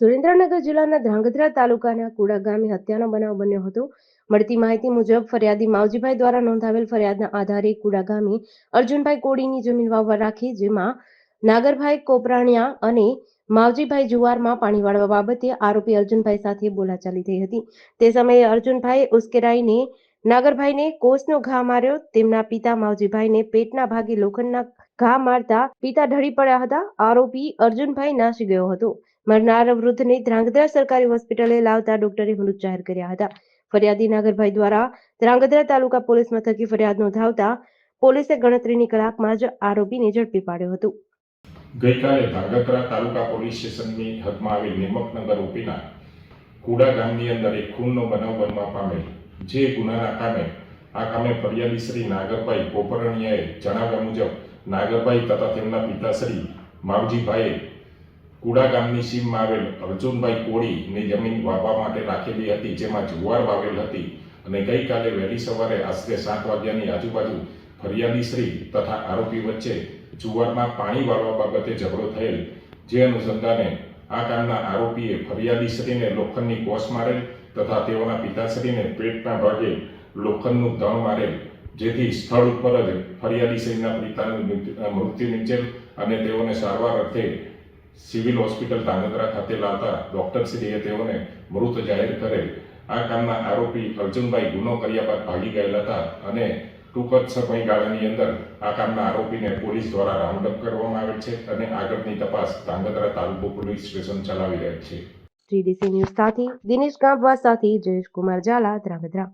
સુરેન્દ્રનગર જિલ્લાના ધ્રાંગધ્રા તાલુકાના કુડા ગામે હત્યાનો બનાવ બન્યો હતો. મળતી માહિતી મુજબ, ફરિયાદી માવજીભાઈ દ્વારા નોંધાવેલ ફરિયાદના આધારે કુડા ગામે અર્જુનભાઈ કોડીની જમીન વાવવા રાખી, જેમાં નાગરભાઈ કોપરાણિયા અને માવજીભાઈ જુવારમાં પાણી વાળવા બાબતે આરોપી અર્જુનભાઈ સાથે બોલાચાલી થઈ હતી. તે સમયે અર્જુનભાઈ ઉશ્કેરાઈને નાગરભાઈને કોસનો ઘા માર્યો. તેમના પિતા માવજીભાઈને પેટના ભાગે લોખંડના ઘા મારતા પિતા ઢળી પડ્યા હતા. આરોપી અર્જુનભાઈ નાસી ગયો હતો. મરનાર વૃદ્ધને ધ્રાંગધ્રા સરકારી હોસ્પિટલે લાવતા ડોક્ટરે મૃત જાહેર કર્યા હતા. ફરિયાદી નાગરભાઈ દ્વારા ધ્રાંગધ્રા તાલુકા પોલીસ મથકે ફરિયાદ નોંધાવતા પોલીસે ગણતરીની કલાકમાં જ આરોપીને ઝડપી પાડ્યો હતો. ગઈકાલે ધ્રાંગધ્રા તાલુકા પોલીસ સ્ટેશનની હદમાં આવેલ નિમકનગર ઉપીના કુડા ગામની અંદર એક ખૂનનો બનાવ બનવા પામેલ જે ગુનાના કામે આ કામે ફરિયાદી શ્રી નાગરભાઈ કોપરણિયાએ જણાવ્યા મુજબ, નાગરભાઈ તથા તેમના પિતાશ્રી માવજીભાઈએ કુડા ગામની સીમમાં આવેલ અર્જુનભાઈ કોળીની જમીન વાવવા માટે રાખેલી હતી, જેમાં જુવાર વાવેલ હતી અને ગઈકાલે વહેલી સવારે આશરે સાત વાગ્યાની આજુબાજુ ફરિયાદી શ્રી તથા આરોપી વચ્ચે જુવારમાં પાણી વાળવા બાબતે ઝઘડો થયેલ, જે અનુસંધાને આ કામના આરોપીએ ફરિયાદી શ્રીને લોખંડની કોસ મારેલ તથા તેઓના પિતાશ્રીને પેટના ભાગે લોખંડનું ધણ મારેલ, જેથી સ્થળ ઉપર જ ફરિયાદી શ્રીના પિતાનું મૃત્યુ નિપજેલ અને તેઓને સારવાર અર્થે સિવિલ હોસ્પિટલ ધાંગધ્રા ખાતે લાવતા ડોક્ટરશ્રીએ તેઓને મૃત જાહેર કરેલ. આ કામના આરોપી અર્જુનભાઈ ગુનો કર્યા બાદ ભાગી ગયેલા હતા અને ટૂંક જ સમયગાળાની અંદર આ કામના આરોપીને પોલીસ દ્વારા રાઉન્ડ કરવામાં આવે છે અને આગળની તપાસ ધાંગધ્રા તાલુકો પોલીસ સ્ટેશન ચલાવી રહેલ છે. જીડીસી ન્યૂઝ સાથે દિનેશ ગામવા સાથે જયેશ કુમાર ઝાલા ધ્રાંગધ્રા